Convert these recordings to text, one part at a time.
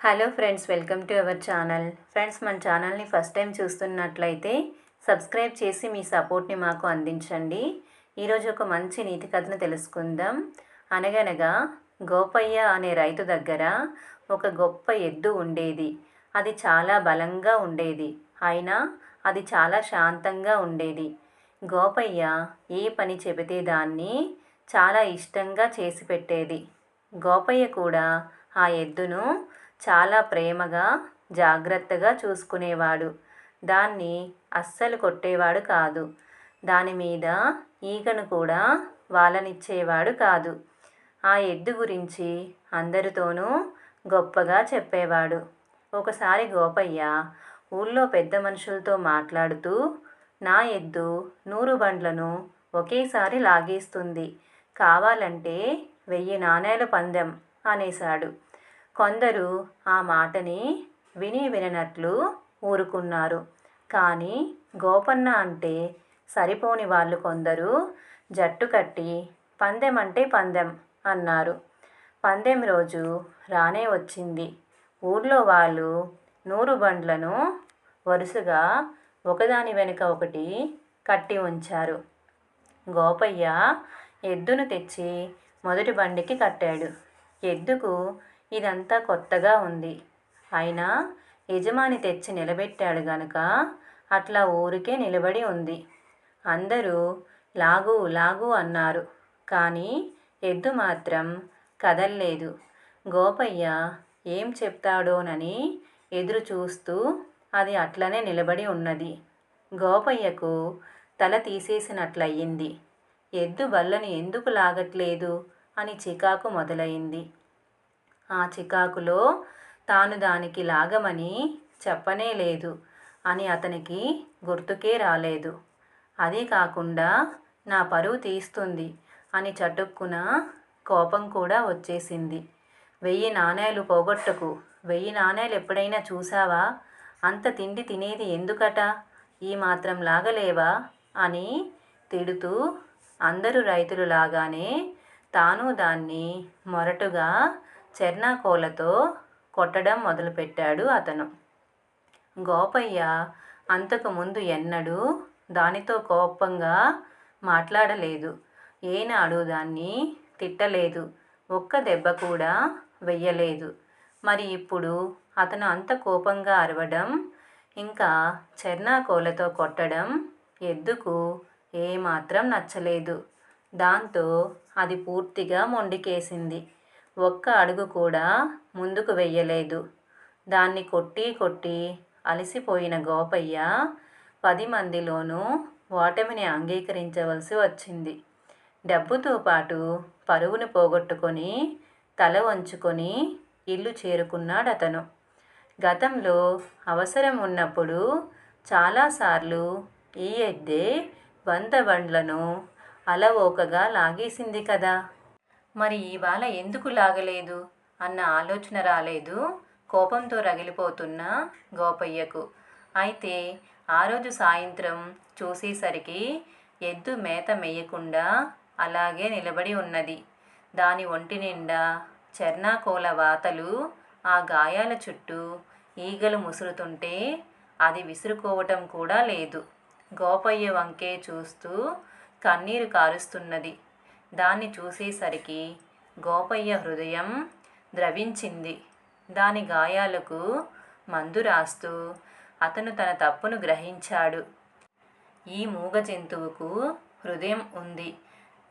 Hello friends welcome to our channel. Friends మన ఛానల్ని first time చూస్తున్నట్లయితే సబ్స్క్రైబ్ చేసి మీ సపోర్ట్ని మాకు అందించండి. ఈరోజు ఒక మంచి నీతి కథను తెలుసుకుందాం. అనగనగా గోపయ్య అనే రైతు దగ్గర ఒక గొప్ప ఎద్దు ఉండేది. అది చాలా బలంగా ఉండేది. అయినా అది చాలా శాంతంగా ఉండేది. గోపయ్య ఏ పని చెబితే దాన్ని చాలా ఇష్టంగా చేసి పెట్టేది. గోపయ్య కూడా ఆ ఎద్దును చాలా ప్రేమగా జాగ్రత్తగా చూసుకునేవాడు. దాన్ని అస్సలు కొట్టేవాడు కాదు. దాని మీద ఈగను కూడా వాలనిచ్చేవాడు కాదు. ఆ ఎద్దు గురించి అందరితోనూ గొప్పగా చెప్పేవాడు. ఒకసారి గోపయ్య ఊళ్ళో పెద్ద మనుషులతో మాట్లాడుతూ నా ఎద్దు నూరు బండ్లను ఒకేసారి లాగేస్తుంది. కావాలంటే వెయ్యి నాణేల పందెం అనేశాడు. కొందరు ఆ మాటని విని విననట్లు ఊరుకున్నారు. కానీ గోపన్న అంటే సరిపోని వాళ్ళు కొందరు. జట్టు కట్టి పందెం అంటే పందెం అన్నారు. పందెం రోజు రానే వచ్చింది. ఊళ్ళో వాళ్ళు నూరు బండ్లను వరుసగా ఒకదాని వెనుక ఒకటి కట్టి ఉంచారు. గోపయ్య ఎద్దును తెచ్చి మొదటి బండికి కట్టాడు. ఎద్దుకు ఇదంతా కొత్తగా ఉంది. అయినా యజమాని తెచ్చి నిలబెట్టాడు గనుక అట్లా ఊరికే నిలబడి ఉంది. అందరూ లాగు లాగు అన్నారు. కానీ ఎద్దు మాత్రం కదల్లేదు. గోపయ్య ఏం చెప్తాడోనని ఎదురు చూస్తూ అది అట్లనే నిలబడి ఉన్నది. గోపయ్యకు తల తీసేసినట్లయింది. ఎద్దు బల్లను ఎందుకు లాగట్లేదు అని చికాకు మొదలైంది. ఆ చికాకులో తాను దానికి లాగమని చెప్పనే లేదు అని అతనికి గుర్తుకే రాలేదు. అదే కాకుండా నా పరువు తీస్తుంది అని చటుక్కున కోపం కూడా వచ్చేసింది. వెయ్యి నాణేలు పోగొట్టకు వెయ్యి నాణేలు ఎప్పుడైనా చూసావా అంత తిండి తినేది ఎందుకట? ఈ మాత్రం లాగలేవా? అని తిడుతూ అందరూ రైతులు లాగానే తాను దాన్ని మొరటుగా చెర్నాకోలతో కొట్టడం మొదలుపెట్టాడు అతను. గోపయ్య అంతకుముందు ఎన్నడూ దానితో కోపంగా మాట్లాడలేదు. ఏనాడు దాన్ని తిట్టలేదు. ఒక్క దెబ్బ కూడా వెయ్యలేదు. మరి ఇప్పుడు అతను అంత కోపంగా అరవడం ఇంకా చెర్నాకోలతో కొట్టడం ఎద్దుకు ఏమాత్రం నచ్చలేదు. దాంతో అది పూర్తిగా మొండికేసింది. ఒక్క అడుగు కూడా ముందుకు వెయ్యలేదు. దాన్ని కొట్టి కొట్టి అలసిపోయిన గోపయ్య పది మందిలోనూ ఓటమిని అంగీకరించవలసి వచ్చింది. డబ్బుతో పాటు పరువును పోగొట్టుకొని తల వంచుకొని ఇల్లు చేరుకున్నాడు అతను గతంలో అవసరం ఉన్నప్పుడు చాలాసార్లు ఈ ఎద్దే వంద బండ్లను అలవోకగా లాగేసింది కదా. మరి ఇవాళ ఎందుకు లాగలేదు? అన్న ఆలోచన రాలేదు. కోపంతో రగిలిపోతున్న గోపయ్యకు. అయితే ఆ రోజు సాయంత్రం చూసేసరికి ఎద్దు మేత మేయకుండా అలాగే నిలబడి ఉన్నది. దాని ఒంటి నిండా చెర్నాకోల వాతలు ఆ గాయాల చుట్టూ ఈగలు ముసురుతుంటే అది విసురుకోవటం కూడా లేదు. గోపయ్య వంకే చూస్తూ కన్నీరు కారుస్తున్నది. దాన్ని చూసేసరికి గోపయ్య హృదయం ద్రవించింది. దాని గాయాలకు మందు రాస్తూ అతను తన తప్పును గ్రహించాడు. ఈ మూగ జంతువుకు హృదయం ఉంది.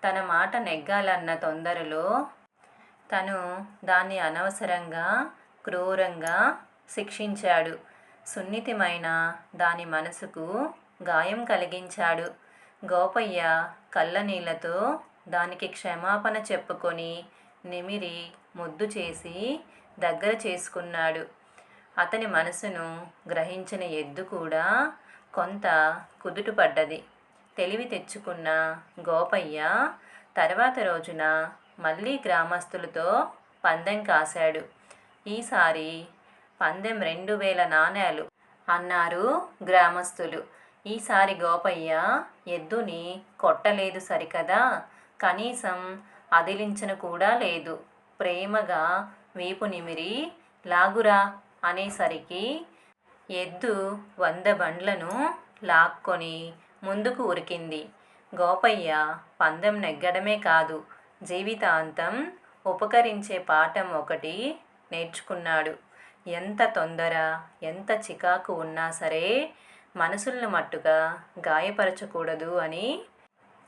తన మాట నెగ్గాలన్న తొందరలో తను దాన్ని అనవసరంగా క్రూరంగా శిక్షించాడు. సున్నితమైన దాని మనసుకు గాయం కలిగించాడు. గోపయ్య కళ్ళనీళ్ళతో దానికి క్షమాపణ చెప్పుకొని నిమిరి ముద్దు చేసి దగ్గర చేసుకున్నాడు. అతని మనసును గ్రహించిన ఎద్దు కూడా కొంత కుదుటపడ్డది. తెలివి తెచ్చుకున్న గోపయ్య తర్వాత రోజున మళ్ళీ గ్రామస్తులతో పందెం కాశాడు. ఈసారి పందెం రెండు వేల నాణేలు అన్నారు గ్రామస్తులు. ఈసారి గోపయ్య ఎద్దుని కొట్టలేదు సరికదా? కనీసం అదిలించను కూడా లేదు. ప్రేమగా వీపు నిమిరి లాగురా అనేసరికి ఎద్దు వంద బండ్లను లాక్కొని ముందుకు ఉరికింది. గోపయ్య పందెం నెగ్గడమే కాదు. జీవితాంతం ఉపకరించే పాఠం ఒకటి నేర్చుకున్నాడు. ఎంత తొందర ఎంత చికాకు ఉన్నా సరే మనసులను మట్టుగా గాయపరచకూడదు అని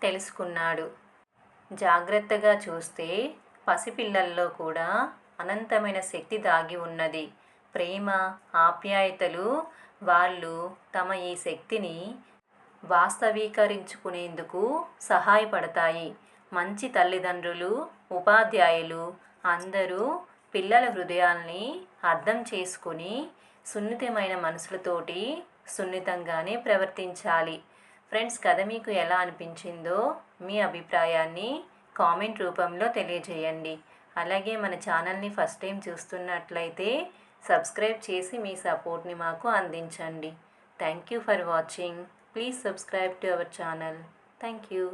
తెలుసుకున్నాడు. జాగ్రత్తగా చూస్తే పసిపిల్లల్లో కూడా అనంతమైన శక్తి దాగి ఉన్నది. ప్రేమ ఆప్యాయతలు వాళ్ళు తమ ఈ శక్తిని వాస్తవీకరించుకునేందుకు సహాయపడతాయి. మంచి తల్లిదండ్రులు ఉపాధ్యాయులు అందరూ పిల్లల హృదయాల్ని అర్థం చేసుకుని సున్నితమైన మనసులతోటి సున్నితంగానే ప్రవర్తించాలి. ఫ్రెండ్స్ కథ మీకు ఎలా అనిపించిందో మీ అభిప్రాయాన్ని కామెంట్ రూపంలో తెలియజేయండి. అలాగే మన ఛానల్ని ఫస్ట్ టైం చూస్తున్నట్లయితే సబ్స్క్రైబ్ చేసి మీ సపోర్ట్ని మాకు అందించండి. Thank you for watching. Please subscribe to our channel. Thank you.